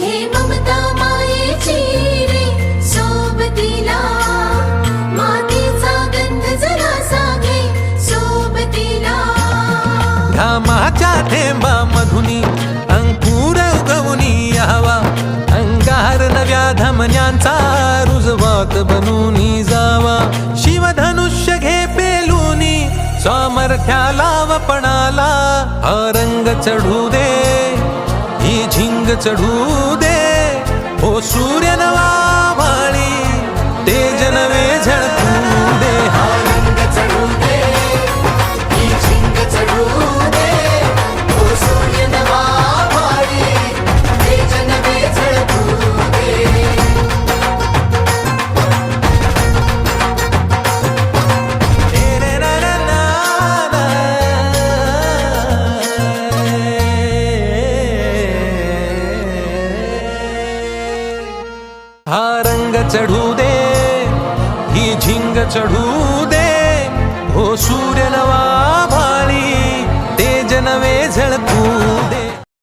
हे ममता मायेची रे सोबतीला. मातीचा गंध जरासा घे सोबतीला. घामाच्या थेंबा मधुनी अंकुर उगवनी यावा अंगार नव्या धमन्यांचा रुजवात बनूनी जावा. शिवधनुष्य घे पेलूनी सामर्थ्याला वपणाला हा रंग चढू दे. चढू दे. हो सूर्य नवा हा रंग चढू दे ही झिंग चढू दे हो सू